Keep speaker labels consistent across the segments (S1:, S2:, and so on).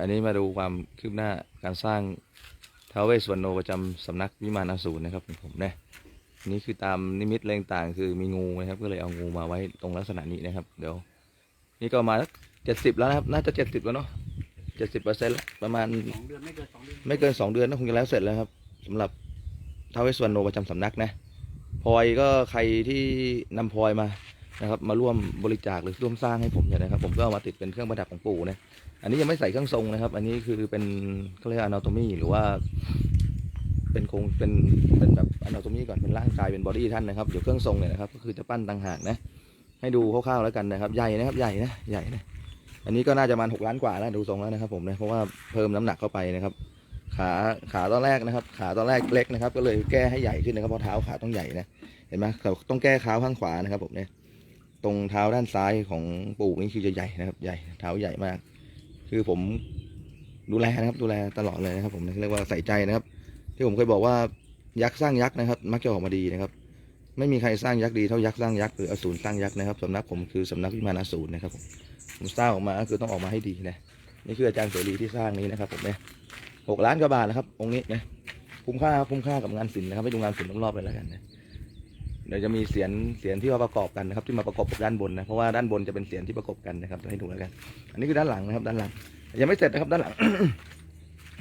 S1: อันนี้มาดูความคืบหน้าการสร้างท้าวเวสสวรรณโนประจำสำนักวิมานอสูรนะครับผมนะอันนี่คือตามนิมิตอะไรต่างคือมีงูนะครับ ก็เลยเอางูมาไว้ตรงลักษณะนี้นะครับ เดี๋ยว นี่ก็มาเจ็ดสิบแล้วนะครับ น่าจะเจ็ดสิบแล้วเนาะเจ็ดสิบเปอร์เซ็นต์ประมาณ
S2: สองเดือนไม่เกินสองเดือน
S1: ไม่เกินสองเดือนก็คงจะแล้วเสร็จแล้วครับสำหรับท้าวเวสสวรรณโนประจำสำนักนะพลอยก็ใครที่นำพลอยมา นะครับมาร่วมบริจาคหรือร่วมสร้างให้ผมเนี่ยนะครับผมก็เอามาติดเป็นเครื่องประดับของปู่นะอันนี้ยังไม่ใส่เครื่องทรงนะครับ อันนี้คือเป็นเขาเรียกอนาโตมีหรือว่า เป็นโครงเป็นเป็นแบบอนาโตมีก่อนเป็นร่างกายเป็นบอดี้ท่านนะครับเดี๋ยวเครื่องทรงเนี่ยนะครับก็คือจะปั้นต่างหากนะ ให้ดูคร่าวๆแล้วกันนะครับ ใหญ่นะครับใหญ่นะใหญ่นะอันนี้ก็น่าจะประมาณหกล้านกว่าแล้วดูทรงแล้วนะครับ ผมนะเพราะว่าเพิ่มน้ำหนักเข้าไปนะครับ ขาขาตอนแรกนะครับ ขาตอนแรกเล็กนะครับ ก็เลยแก้ให้ใหญ่ขึ้นนะครับเพราะเท้าขาต้องใหญ่นะเห็นไหมเขาต้องแก้เท้าข้างขวานะครับผมเนี่ย ตรงเท้าด้านซ้ายของปู่นี่คือจะใหญ่นะครับ ใหญ่เท้าใหญ่มาก คือผมดูแลนะครับ ดูแลตลอดเลยนะครับ ผมเรียกว่าใส่ใจนะครับ ที่ผมเคยบอกว่ายักษ์สร้างยักษ์นะครับ มักจะออกมาดีนะครับ ไม่มีใครสร้างยักษ์ดีเท่ายักษ์สร้างยักษ์หรืออสูรสร้างยักษ์นะครับสำนักผมคือสำนักวิมานอสูรนะครับผมผมสร้างออกมาก็คือต้องออกมาให้ดีนะนี่คืออาจารย์เสรีที่สร้างนี้นะครับ ผมเนี่ยหกล้านกว่าบาทนะครับองค์นี้นะคุ้มค่าคุ้มค่ากับงานศิลป์นะครับไปดูงานศิลป์รอบๆเลยแล้วกันนะ เดี๋ยวจะมีเสียนเสียนที่มาประกอบกันนะครับ ที่มาประกอบกับด้านบนนะเพราะว่าด้านบนจะเป็นเสียนที่ประกอบกันนะครับให้ดูแล้วกัน อันนี้คือด้านหลังนะครับ ด้านหลังยังไม่เสร็จนะครับด้านหลัง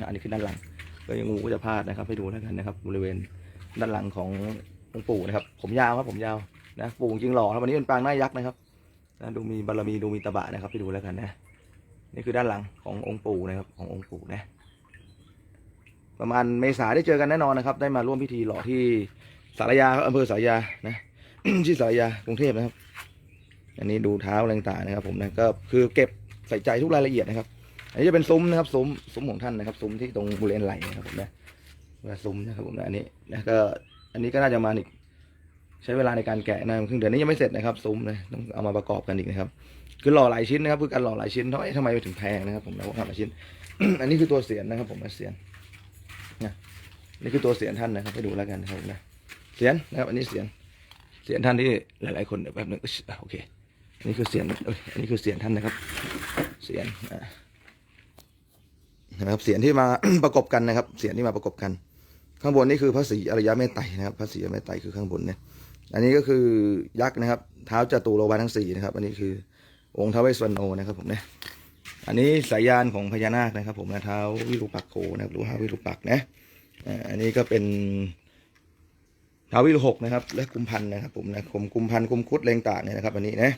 S1: อันนี้คือด้านหลังก็ยังงูก็จะพลาดนะครับ ให้ดูแล้วกันนะครับ บริเวณด้านหลังขององค์ปู่นะครับ ผมยาวครับผมยาวนะปู่จริงหล่อครับวันนี้เป็นปางหน้ายักษ์นะครับนะดูมีบารมีดูมีตะบะนะครับให้ดูแล้วกันนะ นี่คือด้านหลังขององค์ปู่นะครับ ขององค์ปู่นะประมาณเมษาได้เจอกันแน่นอนนะครับ ได้มาร่วมพิธีหล่อที่ สารยาอำเภอสารยานะที่สารยากรุงเทพนะครับ อันนี้ดูเท้าอะไรต่างนะครับ ผมนะก็คือเก็บใส่ใจทุกรายละเอียดนะครับ อันนี้จะเป็นซุ้มนะครับซุ้มซุ้มของท่านนะครับ ซุ้มที่ตรงบริเวณไหล่นะครับผมนะว่าซุ้มนะครับผมนะอันนี้นะก็อันนี้ก็น่าจะมาอีกใช้เวลาในการแกะนะครึ่งเดือนนี้ยังไม่เสร็จนะครับซุ้มนะต้องเอามาประกอบกันอีกนะครับ คือหล่อหลายชิ้นนะครับคือการหล่อหลายชิ้นเท่าไหร่ทำไมถึงแพงนะครับ ผมนะว่าหลายชิ้น อันนี้คือตัวเสียนนะครับ ผมนะเสียนนะนี่คือตัวเสียนท่านนะครับให้ดูแล้วกันนะครับนะ เสียนนะครับอันนี้เสียนเสียนท่านที่หลาย ๆ คนแป๊บนึงอึ๊ชอะโอเคอันนี้คือเสียนอันนี้คือเสียนท่านนะครับ เสียนนะครับเสียงที่มาประกบกันนะครับ เสียงที่มาประกบกัน ข้างบนนี่คือพระศรีอริยเมตไตรนะครับพระศรีอริยเมตไตรคือข้างบนเนี่ยอันนี้ก็คือยักษ์นะครับ เท้าจตุโลวาทั้งสี่นะครับ อันนี้คือองค์ท้าวเวสวรรณโนนะครับผมเนี่ยอันนี้สายยานของพญานาคนะครับ ผมนะเท้าวิรูปักโขนะครับหรือว่าวิรูปักนะอันนี้ก็เป็น ท้าววิรูหกนะครับ และกุมพันธ์นะครับ ผมนะผมกุมพันธ์กุมคุดแรงต่างเนี่ยนะครับ อันนี้นะ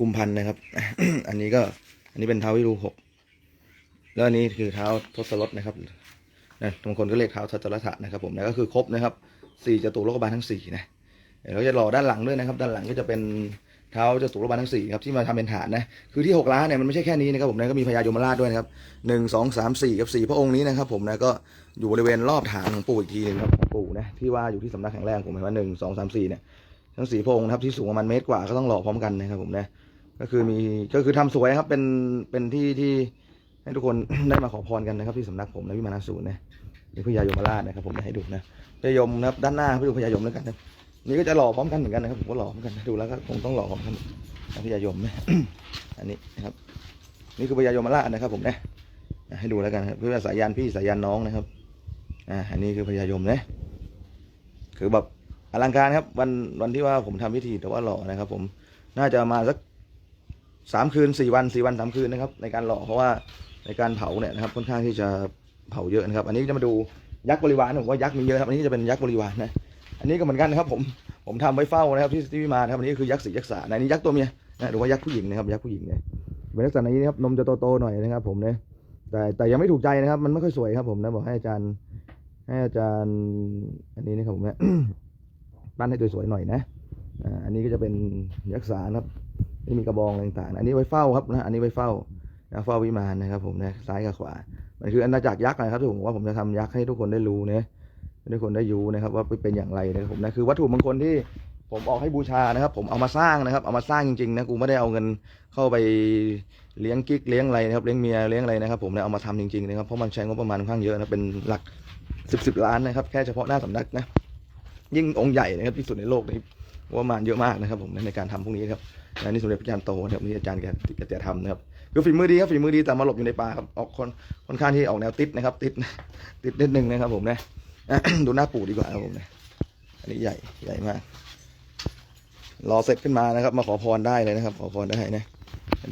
S1: กุมพันธ์นะครับ อันนี้ก็ อันนี้เป็นท้าวิรูหกแล้วอันนี้คือเท้าทศรถนะครับนะบางคนก็เรียกเท้าทัตรถะนะครับ ผมนะก็คือครบนะครับสี่จตุโลกบาลทั้งสี่นะเดี๋ยวเราจะรอด้านหลังด้วยนะครับ ด้านหลังก็จะเป็น เท้าจตุโลกบาลทั้งสี่ครับที่มาทำเป็นฐานนะคือที่หกล้านเนี่ยมันไม่ใช่แค่นี้นะครับผมนะก็มีพญายมราชด้วยนะครับหนึ่งสองสามสี่กับสี่พระองค์นี้นะครับผมนะก็อยู่บริเวณรอบฐานของปู่อีกทีหนึงครับปู่นะที่ว่าอยู่ที่สำนักแข็งแรงผมเห็นว่าหนึ่งสองสามสี่เนี่ยทั้งสี่พระองค์นะครับที่สูงประมาณเมตรกว่าก็ต้องหล่อพร้อมกันนะครับผมนะก็คือมีก็คือทำสวยครับเป็นเป็นที่ที่ให้ทุกคนได้มาขอพรกันนะครับที่สำนักผมนะวิมานอสูรนะนี่พญายมราชนะครับผมให้ดูนะพญายมนะครับด้านหน้าไปดูพญายมแล้วกันนะ นี่ก็จะหล่อพร้อมกันเหมือนกันนะครับผมก็หล่อพร้อมกันดูแล้วก็คงต้องหล่อพร้อมกันพญายมนะอันนี้นะครับ นี่คือพญายมราชนะครับ ผมนะให้ดูแล้วกันเพื่อสายยานพี่สายยานน้องนะครับอ่าอันนี้คือพญายมนะคือแบบอลังการครับ วันวันที่ว่าผมทำพิธีแต่ว่าหล่อนะครับ ผมน่าจะมาสักสามคืนสี่วันสี่วันสามคืนนะครับ ในการหล่อเพราะว่าในการเผาเนี่ยนะครับ ค่อนข้างที่จะเผาเยอะนะครับ อันนี้จะมาดูยักษ์บริวารผมว่ายักษ์มีเยอะครับอันนี้จะเป็นยักษ์บริวารนะ อันนี้ก็เหมือนกันนะครับผมผมทำไว้เฝ้านะครับที่ที่มานะครับอันนี้คือยักษ์สียักษ์สาในนี้ยักษ์ตัวเมียนะหรือว่ายักษ์ผู้หญิงนะครับยักษ์ผู้หญิงเนี่ยเป็นลักษณะนี้นะครับนมจะโตๆหน่อยนะครับ ผมเนี่ยแต่แต่ยังไม่ถูกใจนะครับ มันไม่ค่อยสวยครับ ผมนะบอกให้อาจารย์ให้อาจารย์อันนี้นะครับผมเนะปั้นให้สวยๆหน่อยนะอันนี้ก็จะเป็นยักษ์สานะครับไม่มีกระบองอะไรต่างๆ อันนี้ไว้เฝ้าครับนะอันนี้ไว้เฝ้านะเฝ้าวิมานนะครับ ผมนะซ้ายกับขวามันคืออาณาจักรยักษ์นะครับที่ผมว่าผมจะทำยักษ์ให้ทุกคนได้รู้นะ ให้ทุกคนได้รู้นะครับ ว่าเป็นอย่างไรนะครับผมนะคือวัตถุมงคลที่ผมออกให้บูชานะครับ ผมเอามาสร้างนะครับ เอามาสร้างจริงๆนะกูไม่ได้เอาเงินเข้าไปเลี้ยงกิ๊กเลี้ยงอะไรนะครับเลี้ยงเมียเลี้ยงอะไรนะครับ ผมเนะเอามาทำจริงๆนะครับเพราะมันใช้งบประมาณค่อนข้างเยอะนะเป็นหลักสิบสิบล้านนะครับ แค่เฉพาะหน้าสำนักนะยิ่งองค์ใหญ่นะครับที่สุดในโลกนี่งบประมาณเยอะมากนะครับ ผมนในการทำพวกนี้ครับนะนี่สมเด็จพระอาจารย์โตนะครับนี่อาจารย์แกแกจะทำนะครับคือคือฝีมือดีครับฝีมือดีแต่มาหลบอยู่ในป่าครับออกคนค่อนข้างที่ออกแนวติดนะครับ ติดติดนิดนึงนะครับ ผมนะ ดูหน้าปู่ดีกว่าครับผมนะอันนี้ใหญ่ใหญ่มาก รอเสร็จขึ้นมานะครับ มาขอพรได้เลยนะครับ ขอพรได้นะ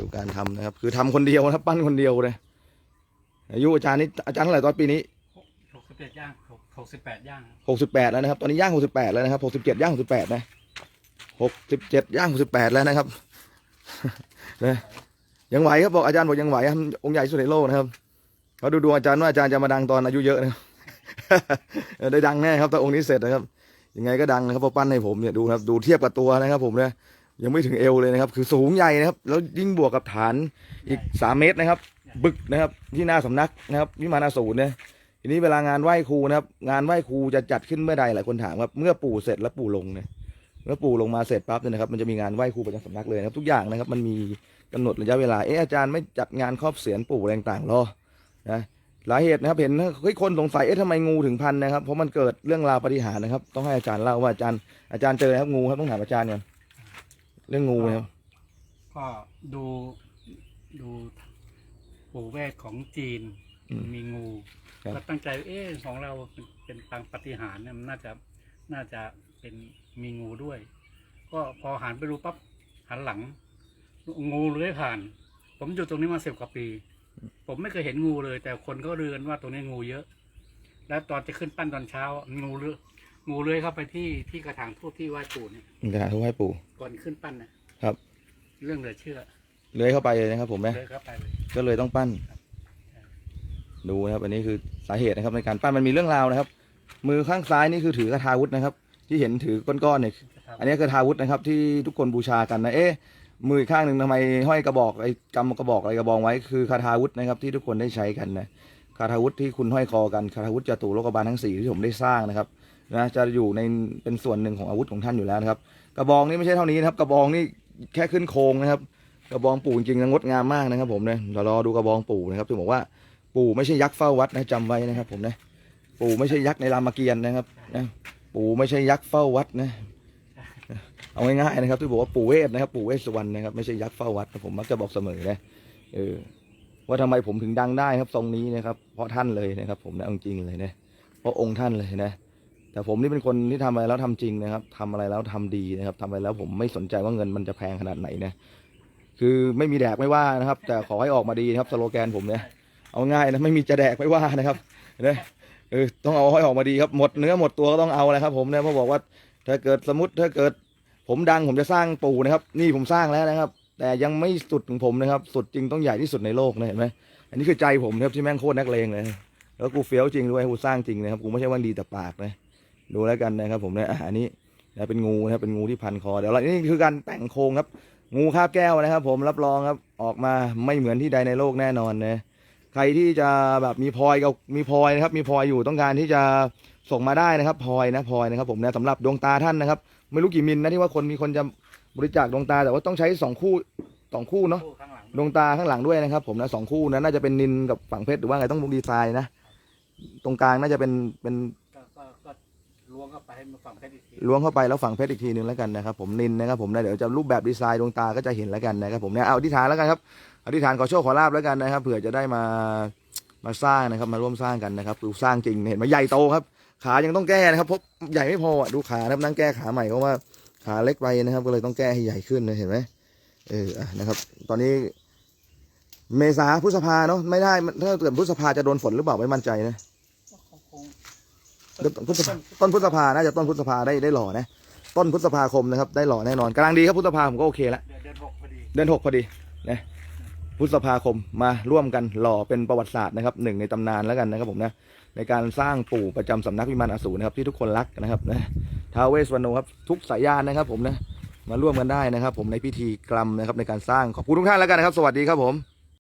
S1: ดูการทำนะครับ คือทำคนเดียวนะครับ ปั้นคนเดียวเลยอายุอาจารย์นี่อาจารย์เท่าไหร่ตอนปีนี้
S2: หกสิบเจ็ดย่างหกหกสิบแปดย่าง
S1: หกสิบแปดแล้วนะครับ ตอนนี้ย่างหกสิบแปดแล้วนะครับหกสิบเจ็ดย่างหกสิบแปดนะหกสิบเจ็ดย่างหกสิบแปดแล้วนะครับนะยังไหวครับบอกอาจารย์บอกยังไหวครับองค์ใหญ่ที่สุดในโลกนะครับเขาดูดวงอาจารย์ว่าอาจารย์จะมาดังตอนอายุเยอะนะครับเออ ได้ดังแน่ครับถ้าองค์นี้เสร็จนะครับ ยังไงก็ดังนะครับเพราะปั้นให้ผมเนี่ยดูนะครับดูเทียบกับตัวนะครับ ผมเนี่ยยังไม่ถึงเอวเลยนะครับ คือสูงใหญ่นะครับ แล้วยิ่งบวกกับฐานอีกสามเมตรนะครับ บึกนะครับ ที่หน้าสำนักนะครับวิมานอสูรเนี่ยทีนี้เวลางานไหว้ครูนะครับ งานไหว้ครูจะจัดขึ้นเมื่อใดหลายคนถามครับเมื่อปู่เสร็จแล้วปู่ลงเนี่ยเมื่อปู่ลงมาเสร็จปั๊บเนี่ยนะครับ มันจะมีงานไหว้ครูประจำสำนักเลยนะครับ ทุกอย่างนะครับ มันมีกำหนดระยะเวลาเอออาจารย์ไม่จัดงานครอบเสียนปู่อะไรต่างหรอนะ สาเหตุนะครับเห็นเฮ้ยคนสงสัยเอ๊ะทำไมงูถึงพันนะครับเพราะมันเกิดเรื่องราวปาฏิหารย์นะครับ ต้องให้อาจารย์เล่าว่าอาจารย์อาจารย์เจอนะครับงูครับต้องถามอาจารย์ก่อนเรื่องงูนะครับ
S2: ก็ดูดูปู่เวทของจีน
S1: อืม
S2: มีงู
S1: ครับ
S2: ก็ตั้งใจเอ๊ะของเราเป็นเป็นปางปฏิหารย์เนี่ยมันน่าจะน่าจะเป็นมีงูด้วย ก็พอหันไปดูปั๊บหันหลัง งูเลื้อยผ่าน ผมอยู่ตรงนี้มาสิบกว่าปี ผมไม่เคยเห็นงูเลย แต่คนก็เรือนว่าตรงนี้งูเยอะ แล้วตอนจะขึ้นปั้นตอนเช้า งูเลื้อยงูเลื้อยเข้าไปที่ที่กระถางทูบที่ไหว้ปู่เนี่ย
S1: กระถางทูบให้ปู่
S2: ก่อนขึ้นปั้นนะครับ เรื่องเหลือเชื่อ
S1: เลื้อยเข้าไปเลยนะครับผมนะ
S2: เลื้อยเข้าไปเลย
S1: ก็เลยต้องปั้น ดูนะครับ อันนี้คือสาเหตุนะครับ ในการปั้นมันมีเรื่องราวนะครับ มือข้างซ้ายนี่คือถือคาถาวุธนะครับ ที่เห็นถือก้อนๆเนี่ยอันนี้คือคาถาวุธนะครับ ที่ทุกคนบูชากันนะเอ๊ะ มืออีกข้างหนึ่งทำไมห้อยกระบอกไอ้กำกระบอกอะไรกระบองไว้คือคาถาวุธนะครับ ที่ทุกคนได้ใช้กันนะคาถาวุธที่คุณห้อยคอกันคาถาวุธจตุโลกบาลทั้งสี่ที่ผมได้สร้างนะครับนะจะอยู่ในเป็นส่วนหนึ่งของอาวุธของท่านอยู่แล้วนะครับ กระบองนี่ไม่ใช่เท่านี้นะครับ กระบองนี่แค่ขึ้นโครงนะครับ กระบองปู่จริงๆงดงามมากนะครับ ผมเนี่ยเรารอดูกระบองปู่นะครับที่บอกว่าปู่ไม่ใช่ยักษ์เฝ้าวัดนะจำไว้นะครับ ผมนะปู่ไม่ใช่ยักษ์ในรามเกียรตินะครับนะปู่ไม่ใช่ยักษ์เฝ้าวัดนะ เอาง่ายๆนะครับที่บอกว่าปู่เวทนะครับปู่เวสสุวรรณนะครับไม่ใช่ยักษ์เฝ้าวัดนะผมมักจะบอกเสมอนะเออว่าทำไมผมถึงดังได้ครับทรงนี้นะครับเพราะท่านเลยนะครับ ผมนะเอาจริงเลยนะเพราะองค์ท่านเลยนะ แต่ผมนี่เป็นคนที่ทำอะไรแล้วทำจริงนะครับทำอะไรแล้วทำดีนะครับทำอะไรแล้วผมไม่สนใจว่าเงินมันจะแพงขนาดไหนนะคือไม่มีแดกไม่ว่านะครับ แต่ขอให้ออกมาดีนะครับสโลแกนผมเนี่ยเอาง่ายนะไม่มีจะแดกไม่ว่านะครับนะเออต้องเอาให้ออกมาดีครับหมดเนื้อหมดตัวก็ต้องเอานะครับ ผมเนี่ยเพราะบอกว่าถ้าเกิดสมมติถ้าเกิด ผมดังผมจะสร้างปู่นะครับ นี่ผมสร้างแล้วนะครับ แต่ยังไม่สุดของผมนะครับ สุดจริงต้องใหญ่ที่สุดในโลกนะเห็นไหมอันนี้คือใจผมนะครับที่แม่งโคตรนักเลงเลยแล้วกูเฟี้ยวจริงด้วยกูสร้างจริงนะครับกูไม่ใช่ว่าดีแต่ปากนะดูแล้วกันนะครับ ผมเนี่ยอะอันนี้นะเป็นงูนะครับเป็นงูที่พันคอเดี๋ยวเรานี่คือการแต่งโครงครับ งูคาบแก้วนะครับ ผมรับรองครับออกมาไม่เหมือนที่ใดในโลกแน่นอนนะ ใครที่จะแบบมีพลอยกับมีพลอยนะครับ มีพลอยอยู่ต้องการที่จะส่งมาได้นะครับพลอยนะพลอยนะครับผมนะสำหรับดวงตาท่านนะครับ ไม่รู้กี่มิลนะที่ว่าคนมีคนจะบริจาคดวงตาแต่ว่าต้องใช้สองคู่สองคู่เนาะ
S2: คู่ข้างหลัง
S1: ดวงตาข้างหลังด้วยนะครับ ผมนะสองคู่นะน่าจะเป็นนินกับฝั่งเพชรหรือว่าไงต้องดีไซน์นะ ตรงกลางน่าจะเป็นเป็น
S2: ก็ก็ก็ ล้วงเข้าไปให้มันฝังเพชรอีกที
S1: ล้วงเข้าไปแล้วฝังเพชรอีกทีหนึ่งแล้วกันนะครับผมนินนะครับผมนะเดี๋ยวจะรูปแบบดีไซน์ดวงตาก็จะเห็นแล้วกันนะครับผมเนี่ยเอาอธิษฐานแล้วกันครับอธิษฐานขอโชคขอลาบแล้วกันนะครับเผื่อจะได้มามาสร้างนะครับมาร่วมสร้างกันนะครับสร้างจริงเห็นไหมใหญ่โตครับ ขายังต้องแก้นะครับเพราะใหญ่ไม่พออะดูขานะครับนั่งแก้ขาใหม่เพราะว่าขาเล็กไปนะครับ ก็เลยต้องแก้ให้ใหญ่ขึ้นนะเห็นไหมเอออะนะครับ ตอนนี้เมษาพฤษภาเนาะไม่ได้ถ้าเกิดพฤษภาจะโดนฝนหรือเปล่าไม่มั่นใจนะ ต้นพฤษภาต้นพฤษภาน่าจะต้นพฤษภาได้ได้หล่อนะ ต้นพฤษภาคมนะครับ ได้หล่อแน่นอนกำลังดีครับพฤษภาผมก็โอเคแล้ว
S2: เดือนหกพอดี
S1: เดือนหกพอดีนะพฤษภาคมมาร่วมกันหล่อเป็นประวัติศาสตร์นะครับหนึ่งในตำนานแล้วกันนะครับผมนะในการสร้างปู่ประจำสำนักวิมานอสูรนะครับที่ทุกคนรักนะครับนะท้าวเวสวรรณครับทุกสายญาณนะครับผมนะมาร่วมกันได้นะครับ ผมในพิธีกรรมนะครับในการสร้างขอบคุณทุกท่านแล้วกันนะครับ สวัสดีครับผม